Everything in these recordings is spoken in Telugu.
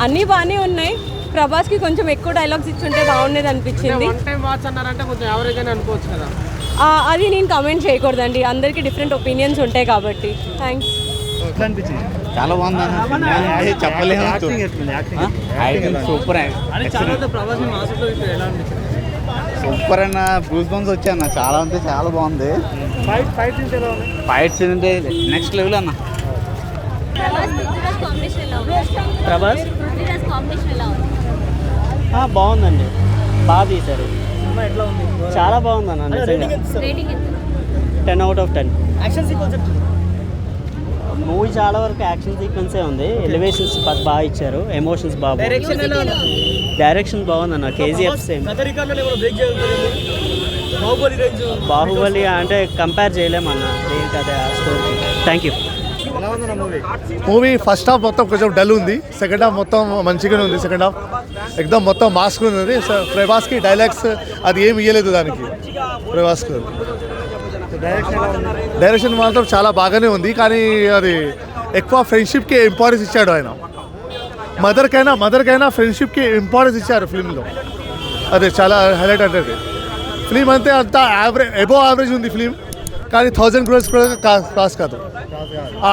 అన్నీ బాగానే ఉన్నాయి. ప్రభాస్కి కొంచెం ఎక్కువ డైలాగ్స్ ఇచ్చుంటే బాగుండేది అనిపించింది. వన్ టైం వాచ్ అన్నారంటే కొంచెం యావరేజ్ అని అనుకోవచ్చు కదా. ఆ, అది నేను కమెంట్ చేయకూడదండి. అందరికీ డిఫరెంట్ ఒపీనియన్స్ ఉంటాయి కాబట్టి. థ్యాంక్స్ చాలా బాగుంది చెప్పలేము సూపర్ సూపర్ అన్న. బ్రూస్ బంప్స్ వచ్చాయన్న చాలా అంటే చాలా బాగుంది. ఫైట్ ఫైట్స్ అంటే నెక్స్ట్ లెవెల్ అన్న. ప్రభాస్? కాంబినేషన్ ఎలా ఉంది? బాగుందండి. బాగా తీశారు. సినిమా ఎట్లా ఉంది? చాలా బాగుందన్న రేటింగ్ ఎంత ten out of ten action sequence movie చాలా వరకు యాక్షన్ సీక్వెన్సే ఉంది. ఎలివేషన్స్ బాగా ఇచ్చారు. ఎమోషన్స్ బాగా డైరెక్షన్ ఎలా ఉంది? డైరెక్షన్ బాగుందన్న. కేజీఎఫ్ సేమ్ గత రికార్డులో ఏమైనా బ్రేక్ చేయగలుగుతుంది బాహుబలి రేంజ్ బాహుబలి అంటే కంపేర్ చేయలేమన్న. దేనికి అదే ఆ story thank you movie. First half మొత్తం కొంచెం డల్ ఉంది. సెకండ్ హాఫ్ మొత్తం మంచిగానే ఉంది సెకండ్ హాఫ్. ఎక్దమ్ మొత్తం మాస్క్ ఉంది. ప్రభాస్కి డైలాగ్స్ అది ఏమి ఇయ్యలేదు దానికి. ప్రభాస్కి. డైరెక్షన్ డైరెక్షన్ మాత్రం చాలా బాగానే ఉంది. కానీ అది ఎక్కువ ఫ్రెండ్షిప్కి ఇంపార్టెన్స్ ఇచ్చాడు ఆయన. మదర్కైనా మదర్కైనా ఫ్రెండ్షిప్కి ఇంపార్టెన్స్ ఇచ్చారు ఫిల్మ్లో అదే చాలా హైలైట్ అంటే ఫిలిం అంతే అంత యావరేజ్ ఎబో యావరేజ్ ఉంది ఫిలిం కానీ థౌజండ్ క్రోర్స్ కూడా కా- క్రాస్ కాదు.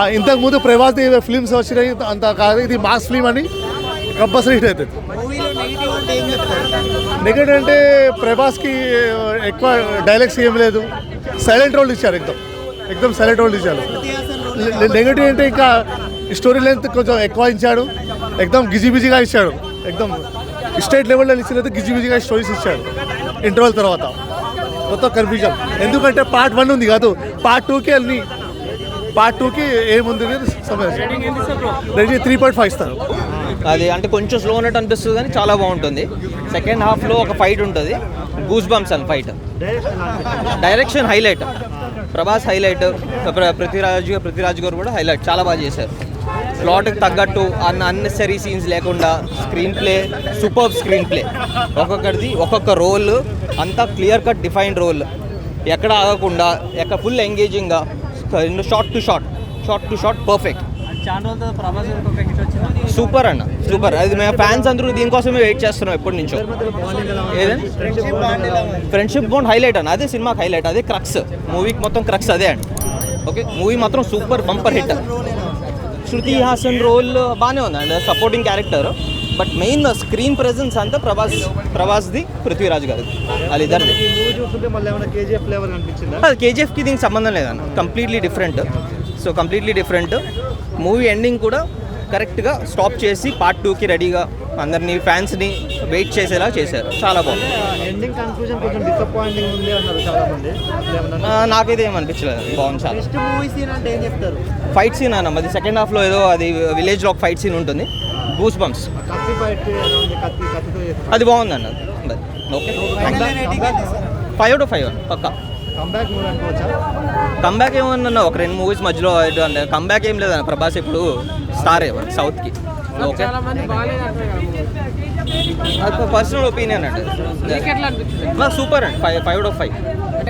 ఇంతకుముందు ప్రభాస్ ఫిల్మ్స్ వచ్చినాయి అంత కాదు. ఇది మాస్ ఫిలిం అని కంపల్సరీ హిట్ అవుతుంది. నెగటివ్ అంటే ప్రభాస్కి ఎక్కువ డైలాగ్స్ ఏం లేదు. సైలెంట్ రోల్ ఇచ్చారు ఎక్దమ్ ఎక్దమ్ సైలెంట్ రోల్ ఇచ్చారు. నెగటివ్ అంటే ఇంకా స్టోరీ లెంత్ కొంచెం ఎక్కువ ఇచ్చాడు. ఎక్దమ్ గిజిబిజిగా ఇచ్చాడు. ఎక్దమ్ స్టేట్ లెవెల్లో ఇచ్చినట్టు గిజిబిజిగా స్టోరీస్ ఇచ్చాడు. ఇంటర్వల్ తర్వాత. మొత్తం కన్ఫ్యూజన్ ఎందుకంటే పార్ట్ వన్ ఉంది కాదు. పార్ట్ టూకి అన్ని పార్ట్ టూకి ఏముంది రేటింగ్ త్రీ పాయింట్ ఫైవ్ ఇస్తారు. అది అంటే కొంచెం స్లో ఉన్నట్టు అనిపిస్తుంది కానీ చాలా బాగుంటుంది. సెకండ్ హాఫ్లో ఒక ఫైట్ ఉంటుంది. గూస్ బంప్స్ అని fight direction highlight Prabhas highlight Prithviraj Prithviraj garu కూడా హైలైట్ చాలా బాగా చేశారు. ప్లాట్కి తగ్గట్టు అన్న అన్నెసరీ సీన్స్ లేకుండా screenplay super screenplay ఒక్కొక్కరిది ఒక్కొక్క రోల్ అంతా క్లియర్ కట్ డిఫైన్డ్ రోల్ ఎక్కడ ఆగకుండా ఎక్కడ full ఎంగేజింగ్గా short to short short to short perfect super అన్న సూపర్ అది మేము ఫ్యాన్స్ అందరూ దీనికోసమే వెయిట్ చేస్తున్నాం ఎప్పటి నుంచో. ఫ్రెండ్షిప్ బాండ్ హైలైట్ అన్న అదే సినిమాకి హైలైట్ అదే క్రక్స్ మూవీకి మొత్తం క్రక్స్ అదే అండి. ఓకే మూవీ మాత్రం super bumper hit Shruti Haasan role బాగానే ఉంది అండి supporting character but main screen presence అంతా ప్రభాస్ ప్రభాస్ది పృథ్వీరాజ్ గారిది అనిపించిందా? అది కేజీఎఫ్కి దీనికి సంబంధం లేదన్న. Completely different so completely different movie ending కూడా కరెక్ట్గా స్టాప్ చేసి పార్ట్ టూకి రెడీగా అందరినీ ఫ్యాన్స్ని వెయిట్ చేసేలా చేశారు. చాలా బాగుంది. ఎండింగ్ కన్క్లూజన్ కొంచెం డిసప్పాయింటింగ్ ఉంది అన్నారు చాలా మంది ఏమన్నా ఆ, నాకైతే ఏం అనిపించలేదు. బాగుంది చాలా. నెక్స్ట్ మూవీ సీన్ అంటే ఏం చెప్తారు? ఫైట్ సీన్ అన్న అది సెకండ్ హాఫ్లో ఏదో అది విలేజ్లో ఒక ఫైట్ సీన్ ఉంటుంది. గూస్ బంప్స్ అది బాగుంది అన్న. ఓకే. ఫైవ్ టు ఫైవ్ పక్కా. కంబ్యాక్ ఏమన్నా ఒక రెండు మూవీస్ మధ్యలో అంటే కంబ్యాక్ ఏం లేదన్న ప్రభాస్ ఇప్పుడు స్టార్ సౌత్కి ఓకే చాలా మంది బాగాలేదు అంటారు కదా అది పర్సనల్ ఒపీనియన్ అండి మీకు ఎట్లా అనిపించింది నాకు సూపర్ అండి five five out of five